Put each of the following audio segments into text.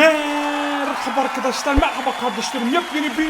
Merhaba arkadaşlar, merhaba kardeşlerim. Yepyeni bir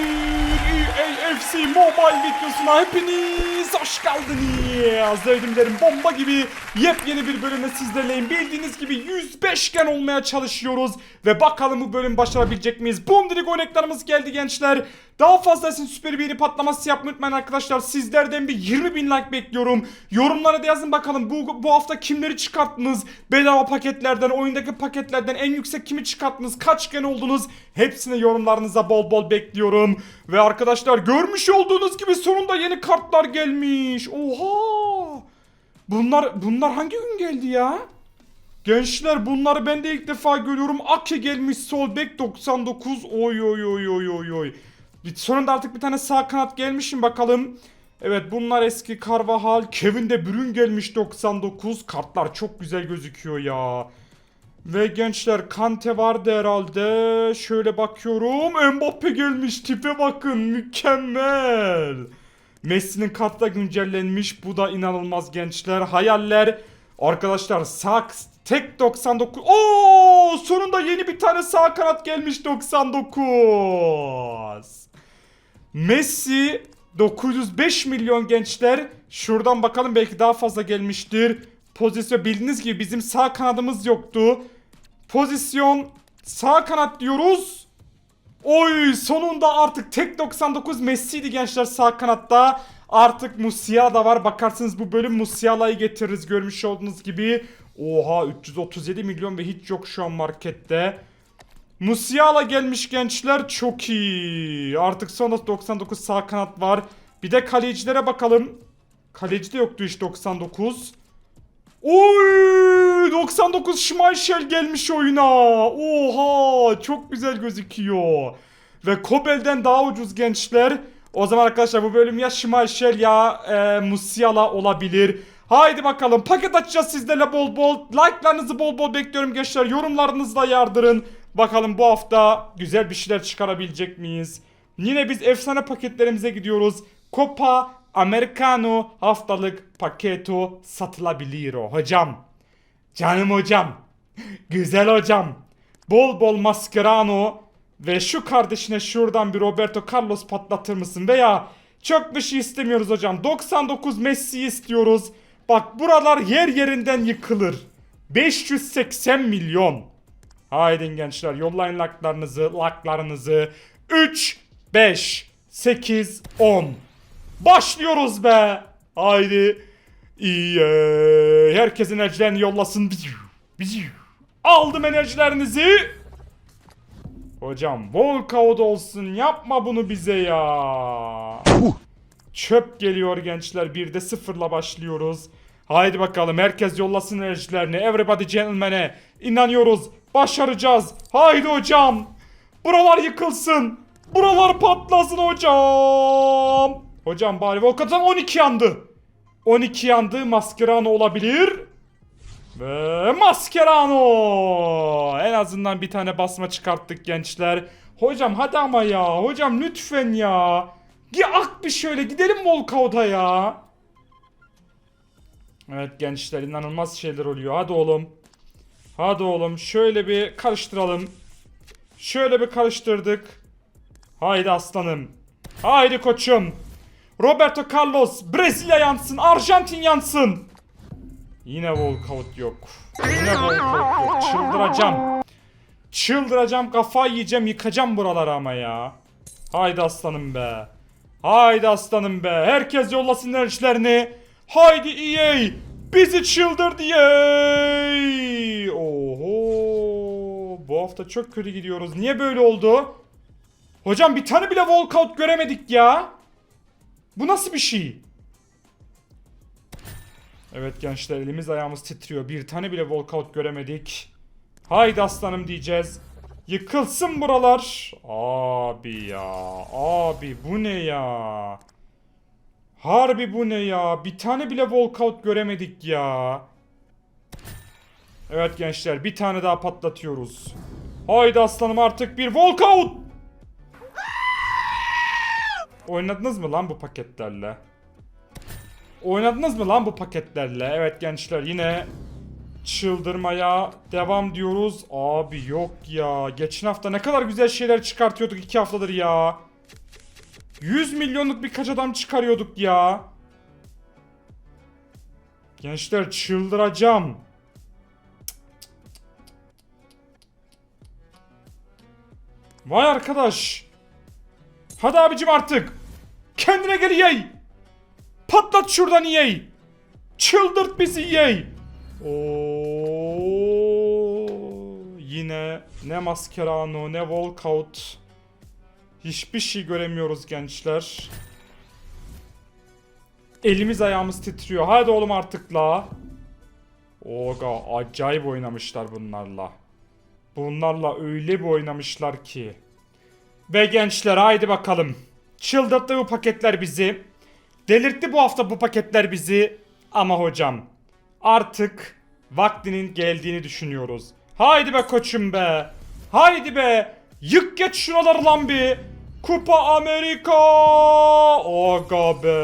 EAFC Mobile videosuna hepiniz hoş geldiniz. Sevdimlerim bomba gibi yepyeni bir bölümde sizlerleyim. Bildiğiniz gibi 105 gen olmaya çalışıyoruz. Ve bakalım bu bölüm başarabilecek miyiz? Dedik oynaklarımız geldi gençler. Daha fazlasını süper bir patlaması yapmayı unutmayın arkadaşlar. Sizlerden bir 20 bin like bekliyorum. Yorumlara da yazın bakalım bu, bu hafta kimleri çıkarttınız? Bedava paketlerden, oyundaki paketlerden en yüksek kimi çıkarttınız? Kaç gen oldunuz? Hepsini yorumlarınıza bol bol bekliyorum. Ve arkadaşlar görmüş olduğunuz gibi sonunda yeni kartlar gelmiş. Oha! Bunlar bunlar hangi gün geldi ya? Gençler bunları ben de ilk defa görüyorum. Ake gelmiş sol bek 99. Oy oy oy oy oy oy. Bir- Sonunda artık bir tane sağ kanat gelmişim bakalım. Evet bunlar eski Carvajal. Kevin de Bruyne gelmiş 99. Kartlar çok güzel gözüküyor ya. Ve gençler Kante vardı herhalde. Şöyle bakıyorum. Mbappe gelmiş. Tipe bakın. Mükemmel. Messi'nin kartı da güncellenmiş. Bu da inanılmaz gençler. Hayaller. Arkadaşlar sağ tek 99. Oo sonunda yeni bir tane sağ kanat gelmiş 99. Messi 905 milyon gençler. Şuradan bakalım belki daha fazla gelmiştir. Pozisyon bildiğiniz gibi bizim sağ kanadımız yoktu. Pozisyon sağ kanat diyoruz. Oy sonunda artık tek 99 Messi'ydi gençler sağ kanatta. Artık Musiala da var. Bakarsınız bu bölüm Musiala'yı getiririz görmüş olduğunuz gibi. Oha 337 milyon ve hiç yok şu an markette. Musiala gelmiş gençler çok iyi. Artık son 99 sağ kanat var. Bir de kalecilere bakalım. Kaleci de yoktu hiç 99. Oy 99 Schmeichel gelmiş oyuna. Oha çok güzel gözüküyor. Ve Kobel'den daha ucuz gençler. O zaman arkadaşlar bu bölüm ya Schmeichel ya e, Musiala olabilir. Haydi bakalım paket açacağız sizlerle bol bol. Like'larınızı bol bol bekliyorum gençler. Yorumlarınızla yardırın. Bakalım bu hafta güzel bir şeyler çıkarabilecek miyiz? Yine biz efsane paketlerimize gidiyoruz. Copa Americano haftalık paketo satılabilir o hocam. Canım hocam. Güzel hocam. Bol bol Mascherano ve şu kardeşine şuradan bir Roberto Carlos patlatır mısın? Veya çok bir şey istemiyoruz hocam. 99 Messi istiyoruz. Bak buralar yer yerinden yıkılır. 580 milyon. Haydi gençler yollayın laklarınızı, laklarınızı. 3, 5, 8, 10. Başlıyoruz be. Haydi. İyi. Herkes enerjilerini yollasın. Aldım enerjilerinizi. Hocam walkout olsun yapma bunu bize ya. Çöp geliyor gençler. Bir de sıfırla başlıyoruz. Haydi bakalım herkes yollasın enerjilerini. Everybody gentlemen'e inanıyoruz. Başaracağız. Haydi hocam. Buralar yıkılsın. Buralar patlasın hocam. Hocam bari Volkan'dan 12 yandı. 12 yandı. Mascherano olabilir. Ve Mascherano. En azından bir tane basma çıkarttık gençler. Hocam hadi ama ya. Hocam lütfen ya. Gi ak bir şöyle gidelim Volkout'a ya. Evet gençler inanılmaz şeyler oluyor. Hadi oğlum. Hadi oğlum şöyle bir karıştıralım. Şöyle bir karıştırdık. Haydi aslanım. Haydi koçum. Roberto Carlos Brezilya yansın. Arjantin yansın. Yine walkout yok. Yine walkout yok. Çıldıracağım. Çıldıracağım kafayı yiyeceğim yıkacağım buraları ama ya. Haydi aslanım be. Haydi aslanım be. Herkes yollasın enerjilerini. Haydi EA. Bizi çıldır EA. Oho. Bu hafta çok kötü gidiyoruz. Niye böyle oldu? Hocam bir tane bile walkout göremedik ya. Bu nasıl bir şey? Evet gençler elimiz ayağımız titriyor. Bir tane bile walkout göremedik. Haydi aslanım diyeceğiz. Yıkılsın buralar. Abi ya. Abi bu ne ya? Harbi bu ne ya? Bir tane bile walkout göremedik ya. Evet gençler bir tane daha patlatıyoruz. Haydi aslanım artık bir walkout. Oynadınız mı lan bu paketlerle? Oynadınız mı lan bu paketlerle? Evet gençler yine çıldırmaya devam diyoruz. Abi yok ya. Geçen hafta ne kadar güzel şeyler çıkartıyorduk iki haftadır ya. 100 milyonluk birkaç adam çıkarıyorduk ya. Gençler çıldıracağım. Vay arkadaş. Hadi abicim artık. Kendine gel yey. Patlat şuradan yey. Çıldırt bizi yey. Oo, yine ne Mascherano ne Walkout. Hiçbir şey göremiyoruz gençler. Elimiz ayağımız titriyor. Hadi oğlum artık la. Oga acayip oynamışlar bunlarla. Bunlarla öyle bir oynamışlar ki. Ve gençler haydi bakalım. Çıldırttı bu paketler bizi. Delirtti bu hafta bu paketler bizi. Ama hocam artık vaktinin geldiğini düşünüyoruz. Haydi be koçum be. Haydi be. Yık geç şuraları lan bir. Kupa Amerika. Aga be.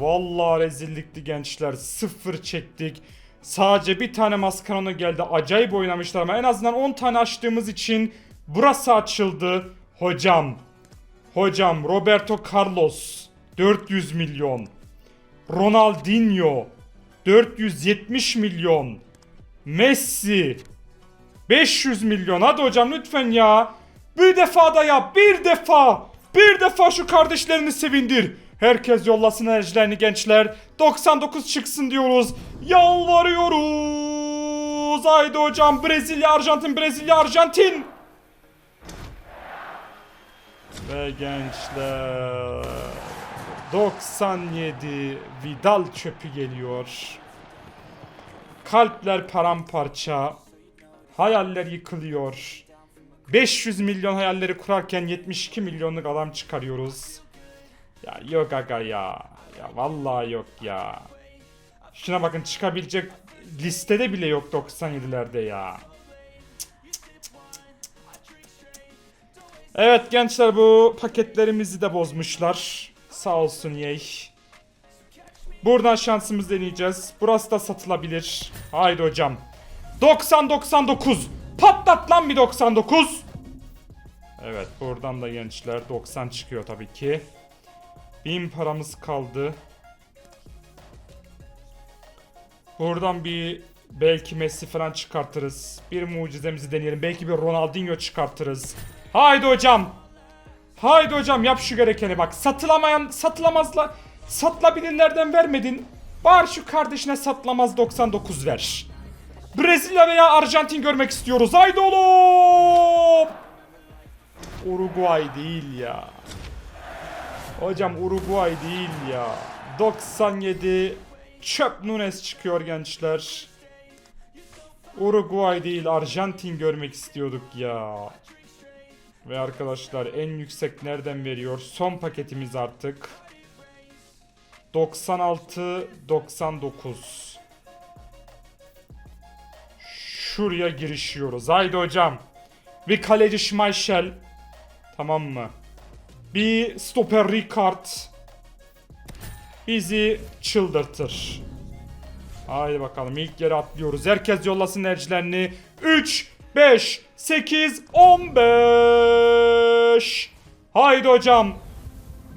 Vallahi rezillikti gençler. Sıfır çektik. Sadece bir tane maskaronu geldi. Acayip oynamışlar ama en azından 10 tane açtığımız için burası açıldı. Hocam. Hocam Roberto Carlos 400 milyon. Ronaldinho 470 milyon. Messi 500 milyon. Hadi hocam lütfen ya. Bir defa da yap. Bir defa. Bir defa şu kardeşlerini sevindir. Herkes yollasın enerjilerini gençler. 99 çıksın diyoruz. Yalvarıyoruz. Haydi hocam. Brezilya, Arjantin, Brezilya, Arjantin. Ve gençler 97 Vidal çöpü geliyor. Kalpler paramparça. Hayaller yıkılıyor. 500 milyon hayalleri kurarken 72 milyonluk adam çıkarıyoruz. Ya yok aga ya. Ya vallahi yok ya. Şuna bakın çıkabilecek listede bile yok 97'lerde ya. Evet gençler bu paketlerimizi de bozmuşlar. Sağ olsun yey. Buradan şansımızı deneyeceğiz. Burası da satılabilir. Haydi hocam. 90-99. Patlat lan bir 99. Evet buradan da gençler 90 çıkıyor tabii ki. 1000 paramız kaldı. Buradan bir belki Messi falan çıkartırız. Bir mucizemizi deneyelim. Belki bir Ronaldinho çıkartırız. Haydi hocam. Haydi hocam yap şu gerekeni bak. Satılamayan satılamazla satılabilirlerden vermedin. Bari şu kardeşine satılamaz 99 ver. Brezilya veya Arjantin görmek istiyoruz. Haydi oğlum. Uruguay değil ya. Hocam Uruguay değil ya. 97 çöp Nunes çıkıyor gençler. Uruguay değil Arjantin görmek istiyorduk ya. Ve arkadaşlar en yüksek nereden veriyor? Son paketimiz artık. 96 99. Şuraya girişiyoruz. Haydi hocam. Bir kaleci Schmeichel. Tamam mı? Bir stoper Ricard. Bizi çıldırtır. Haydi bakalım ilk yere atlıyoruz. Herkes yollasın enerjilerini. 3, 5, 8, 15. Haydi hocam.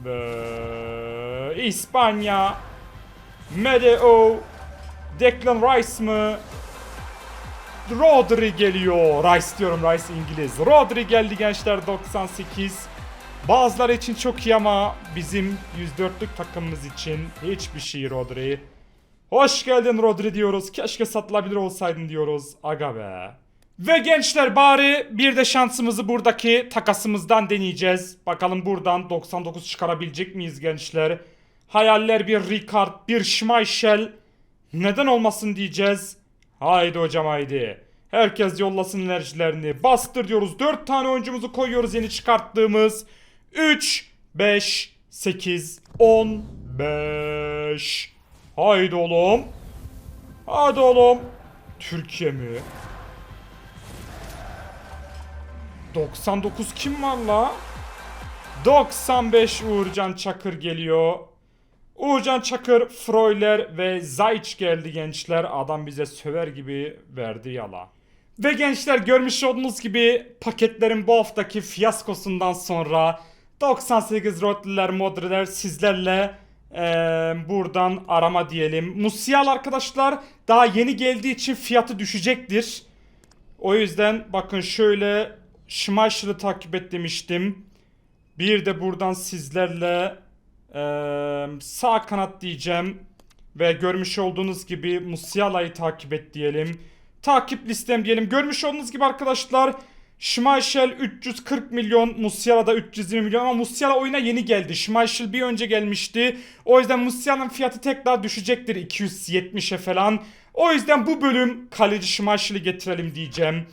Ve İspanya. Medeo. Declan Rice mı? Rodri geliyor. Rice diyorum Rice İngiliz. Rodri geldi gençler 98. Bazıları için çok iyi ama bizim 104'lük takımımız için hiçbir şey Rodri. Hoş geldin Rodri diyoruz. Keşke satılabilir olsaydın diyoruz. Aga be. Ve gençler bari bir de şansımızı buradaki takasımızdan deneyeceğiz. Bakalım buradan 99 çıkarabilecek miyiz gençler? Hayaller bir Ricard, bir Schmeichel. Neden olmasın diyeceğiz. Haydi hocam haydi. Herkes yollasın enerjilerini. Bastır diyoruz. 4 tane oyuncumuzu koyuyoruz yeni çıkarttığımız. 3, 5, 8, 10, 5. Haydi oğlum. Hadi oğlum. Türkiye mi? 99 kim var la? 95 Uğurcan Çakır geliyor. Uğurcan Çakır, Freuler ve Zayç geldi gençler. Adam bize söver gibi verdi yala. Ve gençler görmüş olduğunuz gibi paketlerin bu haftaki fiyaskosundan sonra 98 Rotliler Modriler sizlerle eee, buradan arama diyelim. Musial arkadaşlar daha yeni geldiği için fiyatı düşecektir. O yüzden bakın şöyle Schmeichel'ı takip et demiştim. Bir de buradan sizlerle eee, sağ kanat diyeceğim. Ve görmüş olduğunuz gibi Musiala'yı takip et diyelim. Takip listem diyelim. Görmüş olduğunuz gibi arkadaşlar Schmeichel 340 milyon, Musiala da 320 milyon ama Musiala oyuna yeni geldi. Schmeichel bir önce gelmişti. O yüzden Musiala'nın fiyatı tekrar düşecektir 270'e falan. O yüzden bu bölüm kaleci Schmeichel'i getirelim diyeceğim.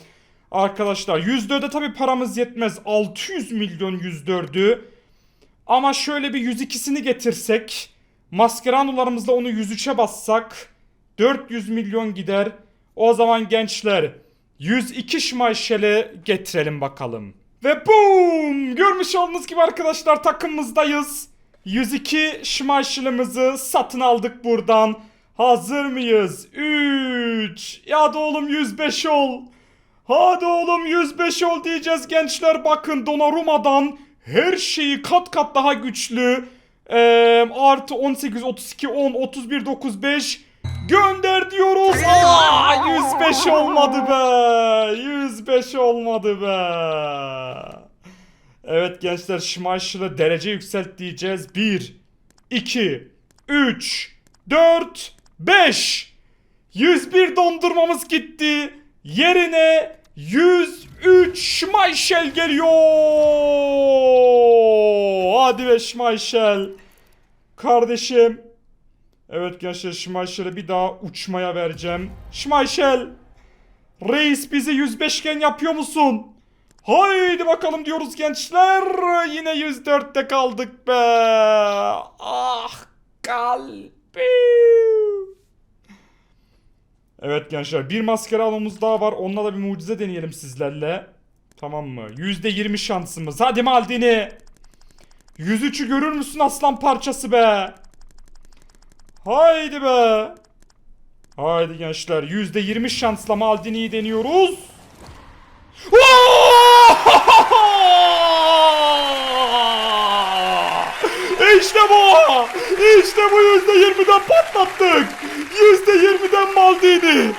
Arkadaşlar 104'e tabi paramız yetmez. 600 milyon 104'ü. Ama şöyle bir 102'sini getirsek. Mascherano'larımızla onu 103'e bassak. 400 milyon gider. O zaman gençler 102 Schmeichel'i getirelim bakalım. Ve boom! Görmüş olduğunuz gibi arkadaşlar takımımızdayız. 102 Schmeichel'ımızı satın aldık buradan. Hazır mıyız? 3 Ya da oğlum 105 ol. Hadi oğlum 105 ol diyeceğiz gençler bakın Donnarumma'dan her şeyi kat kat daha güçlü. Ee, artı 18, 32, 10, 31, 95 gönder diyoruz. Aa, 105 olmadı be. 105 olmadı be. Evet gençler Schmeichel'ı derece yükselt diyeceğiz. 1, 2, 3, 4, 5. 101 dondurmamız gitti. Yerine 103 Schmeichel geliyor. Hadi be Schmeichel. Kardeşim. Evet gençler Schmeichel'e bir daha uçmaya vereceğim. Schmeichel. Reis bizi 105 gen yapıyor musun? Haydi bakalım diyoruz gençler. Yine 104'te kaldık be. Ah kalbim. Evet gençler bir maskara almamız daha var. Onunla da bir mucize deneyelim sizlerle. Tamam mı? %20 şansımız. Hadi Maldini. 103'ü görür müsün aslan parçası be? Haydi be. Haydi gençler %20 şansla Maldini'yi deniyoruz. İşte bu. İşte bu %20'den patlattık. %20'den Maldini.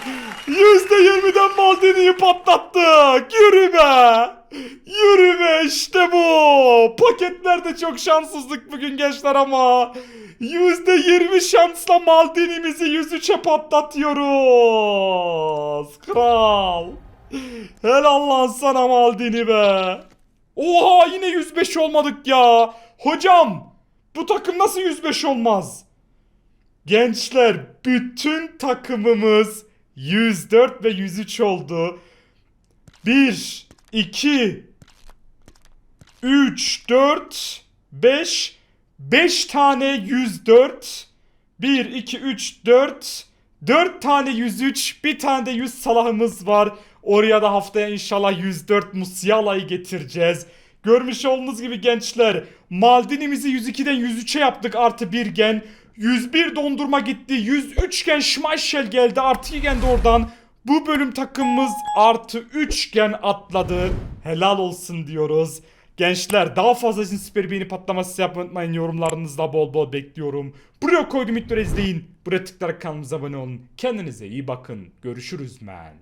%20'den Maldini'yi patlattık. Yürü be. Yürü be işte bu. Paketlerde çok şanssızlık bugün gençler ama. %20 şansla Maldini'mizi 103'e patlatıyoruz. Kral. Helal lan sana Maldini be. Oha yine 105 olmadık ya. Hocam bu takım nasıl 105 olmaz? Gençler bütün takımımız 104 ve 103 oldu. 1, 2, 3, 4, 5, 5 tane 104. 1, 2, 3, 4. 4 tane 103, bir tane de 100 salahımız var. Oraya da haftaya inşallah 104 Musiala'yı getireceğiz. Görmüş olduğunuz gibi gençler Maldini'mizi 102'den 103'e yaptık artı 1 gen. 101 dondurma gitti. 103 gen Schmeichel geldi. Artı 2 gen de oradan. Bu bölüm takımımız artı 3 gen atladı. Helal olsun diyoruz. Gençler daha fazla için süper beğeni patlaması yapmayı unutmayın. Yorumlarınızda bol bol bekliyorum. Buraya koydum videoları izleyin. Buraya tıklayarak kanalımıza abone olun. Kendinize iyi bakın. Görüşürüz men.